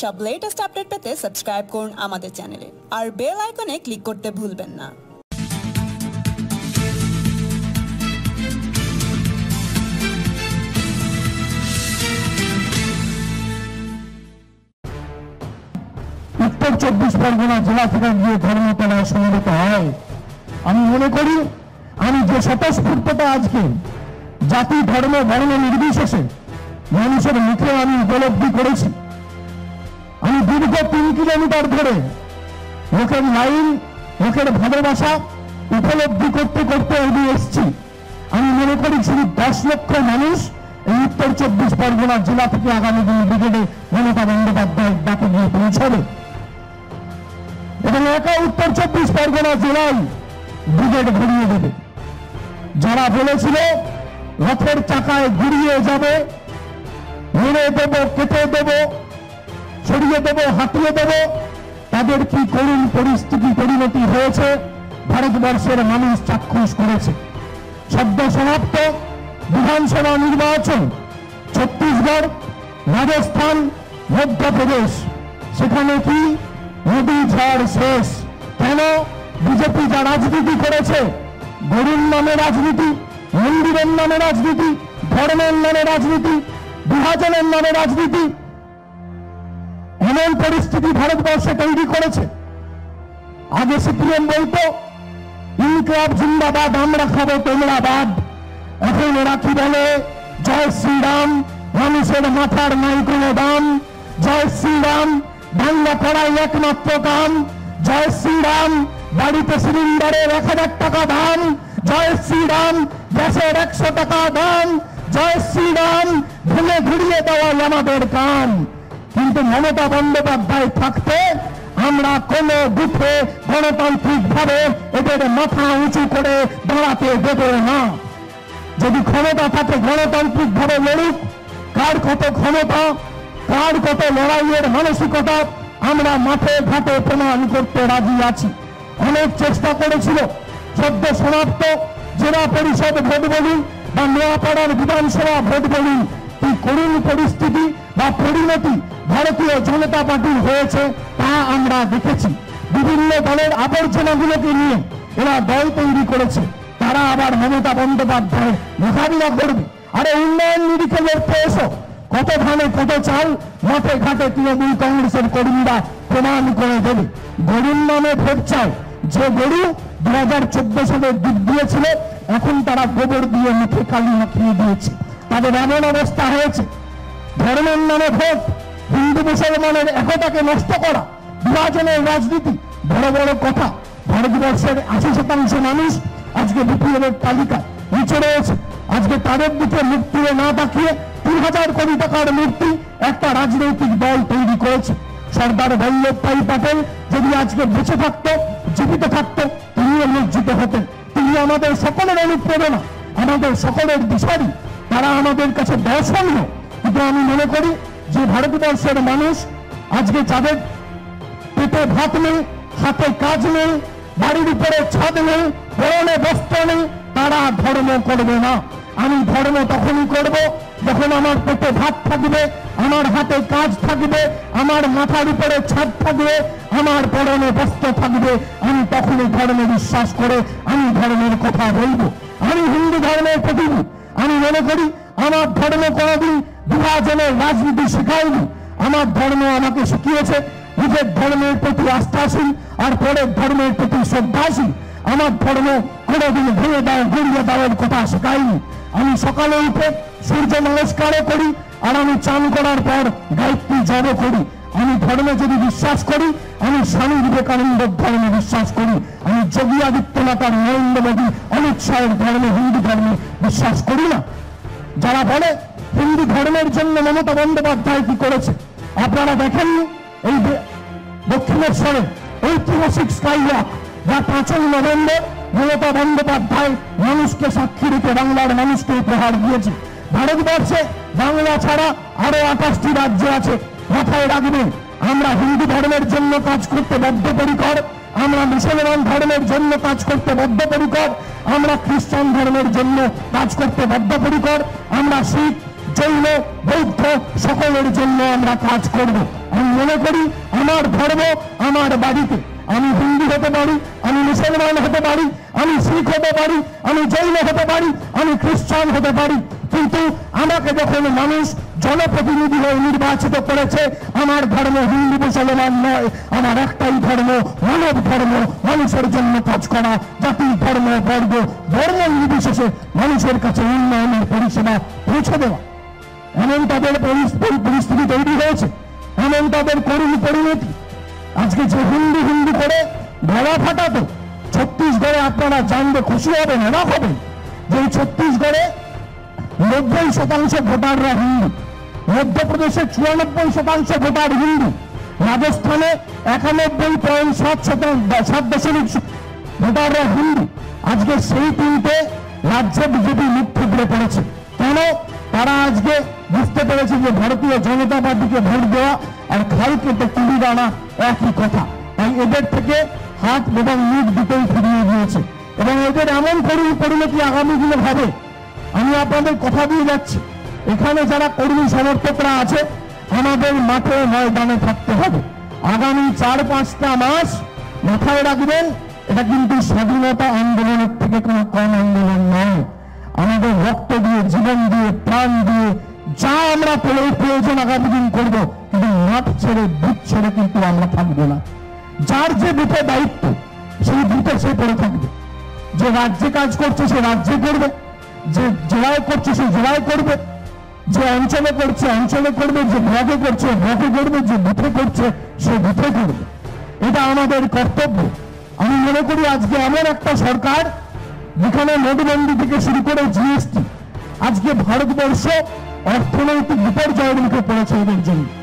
সব latest update পেতে subscribe করুন আমাদের চ্যানেলে আর বেল আইকনে ক্লিক করতে ভুলবেন না। উত্তর চব্বিশ পরগনা জেলা থেকে গিয়ে ধর্মতলায় সমবেত হয়। আমি মনে করি, আমি যে স্বতঃস্ফূর্ততা আজকে জাতি, ধর্ম, বর্ণ নির্বিশেষে মানুষের মুখে আমি উপলব্ধি করেছি আমি দীর্ঘ তিন কিলোমিটার ধরে লোকের লাইন, লোকের ভালোবাসা উপলব্ধি করতে করতে এগিয়ে এসছি। আমি মনে করি শুধু দশ লক্ষ মানুষ এই উত্তর চব্বিশ পরগনা জেলা থেকে আগামী দিন ব্রিগেডে মমতা বন্দ্যোপাধ্যায় ডাকে গিয়ে পৌঁছাবে। এবং একা উত্তর চব্বিশ পরগনা জেলায় ব্রিগেড ঘুরিয়ে দেবে। যারা বলেছিল, রথের চাকায় ঘুরিয়ে যাবে, মেরে দেব, কেটে দেব ছড়িয়ে দেব হাতিয়ে দেব। তাদের কি করুণ পরিস্থিতি পরিণতি হয়েছে? ভারতবর্ষের মানুষ চাক্ষুষ করেছে। সদ্য সমাপ্ত বিধানসভা নির্বাচন, ছত্তিশগড়, রাজস্থান, মধ্যপ্রদেশ। সেখানে কি নদী ঝড় শেষ? কেন বিজেপি যা রাজনীতি করেছে? গরুর নামে রাজনীতি, মন্দিরের নামে রাজনীতি, ধর্মের নামে রাজনীতি, বিভাজনের নামে রাজনীতি এমন পরিস্থিতি ভারতবর্ষে তৈরি করেছে। আগে সিপিএম বলতো? ইনকলাব জিন্দাবাদ, আমরা খাব তোমরা বাদ এখন ওরা কি বলে? জয় শ্রীরাম, মানুষের মাথার নাই কোনো দাম। জয় শ্রীরাম, বাংলা করাই একমাত্র কাম। জয় শ্রীরাম, বাড়িতে সিলিন্ডারের এক হাজার টাকা দাম। জয় শ্রীরাম, গ্যাসের একশো টাকা দাম। জয় শ্রীরাম ভুলে ঘুরিয়ে দেওয়াই আমাদের কাম। কিন্তু মমতা বন্দ্যোপাধ্যায় থাকতে আমরা কোন বুথে গণতান্ত্রিক ভাবে এদের মাথা উঁচু করে দাঁড়াতে দেব না। যদি ক্ষমতা থাকে গণতান্ত্রিক ভাবে লড়ুক, কার কত ক্ষমতা, কার কত লড়াইয়ের মানসিকতা, আমরা মাঠে ঘাটে প্রমাণ করতে রাজি আছি। অনেক চেষ্টা করেছিল, সদ্য সমাপ্ত জেলা পরিষদ ভোট বলুন বা নোয়াপাড়ার বিধানসভা ভোট বলুন কি করুণ পরিস্থিতি বা পরিণতি ভারতীয় জনতা পার্টির হয়েছে, তা আমরা দেখেছি। বিভিন্ন দলের আবর্জনাগুলোকে নিয়ে এরা দল তৈরি করেছে। তারা আবার মমতা বন্দ্যোপাধ্যায়, মোকাবিলা করবে। আরে উন্নয়ন নিরিখে লড়তে এসো। কত ধানে কত চাল, মাঠে ঘাটে তৃণমূল কংগ্রেসের কর্মীরা প্রমাণ করে দেবে। গরুর নামে ভোট চায় যে গরু দু হাজার চোদ্দ সালে দুধ দিয়েছিল, এখন তারা গোবর দিয়ে মুখে কালি মাখিয়ে দিয়েছে। তাদের এমন অবস্থা হয়েছে ধর্মের নামে ভোট হিন্দু, মুসলমানের একতাকে নষ্ট করা, বিভাজনের রাজনীতি, বড় বড় কথা। ভারতবর্ষের আশি শতাংশ মানুষ আজকে বিপিএল এর তালিকা নিচে রয়েছে। আজকে তাদের দিকে মুখ না তাকিয়ে তিন হাজার কোটি টাকার মূর্তি একটা রাজনৈতিক দল তৈরি করেছে। সর্দার বল্লভ ভাই প্যাটেল যদি আজকে বেঁচে থাকতো, জীবিত থাকতো তিনিও লজ্জিত হতেন তিনি আমাদের সকলের অনুপ্রেরণা, আমাদের সকলের দিশারি তারা আমাদের কাছে দর্শনীয়। কিন্তু আমি মনে করি যে ভারতবর্ষের মানুষ আজকে যাদের পেটে ভাত নেই হাতে কাজ নেই, বাড়ির উপরে ছাদ নেই পরনে বস্ত্র নেই, তারা ধর্ম করবে না। আমি ধর্ম তখনই করব যখন আমার পেটে ভাত থাকবে, আমার হাতে কাজ থাকবে, আমার মাথার উপরে ছাদ থাকবে, আমার পরনে বস্ত্র থাকবে। আমি তখনই ধর্মে বিশ্বাস করে আমি ধর্মের কথা বলব। আমি হিন্দু ধর্মের প্রতিনিধি। আমি মনে করি আমার ধর্ম কোনোদিন বিভাজনের রাজনীতি শেখায়নি। আমার ধর্ম আমাকে শিখিয়েছে, নিজের ধর্মের প্রতি আস্থাশীল আর পরের ধর্মের প্রতি শ্রদ্ধাশীল। আমার ধর্ম কোনোদিন ভেঙে দাও গড়িয়ে দেওয়ার কথা শেখায়নি। আমি সকালে উঠে সূর্য নমস্কারও করি আর আমি চান করার পর গায়ত্রী জড়ো করি। আমি ধর্মে যদি বিশ্বাস করি, আমি স্বামী বিবেকানন্দের ধর্মে বিশ্বাস করি। আমি যোগী আদিত্যনাথ আর নরেন্দ্র মোদী অমিত শাহের ধর্মে, হিন্দু ধর্মে বিশ্বাস করি না। যারা বলে হিন্দু ধর্মের জন্য মমতা বন্দ্যোপাধ্যায় কি করেছে, আপনারা দেখেননি? এই দক্ষিণেশ্বরে ঐতিহাসিক স্কাইওয়াক যা পাঁচই নভেম্বর মমতা বন্দ্যোপাধ্যায় মানুষকে সাক্ষী রেখে বাংলার মানুষকে উপহার দিয়েছে। ভারতবর্ষে বাংলা ছাড়া আরও আঠাশটি রাজ্য আছে, মাথায় রাখবেন। আমরা হিন্দু ধর্মের জন্য কাজ করতে বদ্ধপরিকর আমরা মুসলমান ধর্মের জন্য কাজ করতে বদ্ধপরিকর, আমরা খ্রিস্টান ধর্মের জন্য কাজ করতে বদ্ধপরিকর, আমরা শিখ, জৈন, বৌদ্ধ সকলের জন্য আমরা কাজ করব। আমি মনে করি আমার ধর্ম আমার বাড়িতে। আমি হিন্দু হতে পারি, আমি মুসলমান হতে পারি, আমি শিখ হতে পারি, আমি জৈন হতে পারি, আমি খ্রিস্টান হতে পারি। কিন্তু আমাকে যখন মানুষ জনপ্রতিনিধি হয়ে নির্বাচিত করেছে, আমার ধর্ম হিন্দু মুসলমান নয়, আমার একটাই ধর্ম মানব ধর্ম, মানুষের জন্য কাজ করা জাতি ধর্ম, বর্গ, ধর্ম নির্বিশেষে মানুষের কাছে উন্নয়নের পরিষেবা পৌঁছে দেওয়া। এমন তাদের পরিস্থিতি তৈরি হয়েছে, এমন তাদের করুণ পরিণতি। আজকে যে হিন্দু হিন্দু করে গলা ফাটাতো ছত্তিশগড়ে আপনারা জানবে খুশি হবেন, অবাক হবেন যে ছত্তিশগড়ে নব্বই শতাংশ ভোটাররা হিন্দু মধ্যপ্রদেশে চুরানব্বই শতাংশ ভোটার হিন্দু রাজস্থানে একানব্বই পয়েন্ট সাত শতাংশ সাত দশমিক ভোটাররা হিন্দু আজকে সেই তিনটে রাজ্যে বিজেপি মুখ থুবড়ে পড়েছে। কেন? তারা আজকে বুঝতে পেরেছে যে ভারতীয় জনতা পার্টিকে ভোট দেওয়া আর খাল কেটে তুলি দানা একই কথা। তাই এদের থেকে হাত এবং মুখ দুটোই ফিরিয়ে দিয়েছে। এবং এদের এমন পরিণতি আগামী দিনে হবে আমি আপনাদের কথা দিয়ে যাচ্ছি। এখানে যারা কর্মী সমর্থকরা আছে, আমাদের মাঠে ময়দানে থাকতে হবে। আগামী চার পাঁচটা মাস মাথায় রাখবেন, এটা কিন্তু স্বাধীনতা আন্দোলনের থেকে কোনো কম আন্দোলন নয়। আমাদের রক্ত দিয়ে, জীবন দিয়ে, প্রাণ দিয়ে যা আমরা প্রয়োজন আগামী দিন করব, কিন্তু মাঠ ছেড়ে, বুথ ছেড়ে কিন্তু আমরা থাকব না। যার যে বুথে দায়িত্ব, সেই বুথে সে পড়ে থাকবে। যে রাজ্যে কাজ করছে, সে রাজ্যে করবে যে জেলায় করছে, সে জেলায় করবে। যে অঞ্চলে করছে, অঞ্চলে করবে, যে ব্লকে করছে ব্লকে করবে, যে বুথে করছে, সে বুথে করবে। এটা আমাদের কর্তব্য। আমি মনে করি আজকে এমন একটা সরকার, যেখানে নোটবন্দি থেকে শুরু করে জিএসটি, আজকে ভারতবর্ষ অর্থনৈতিক বিপর্যয়ের মুখে পড়েছে এদের জন্য।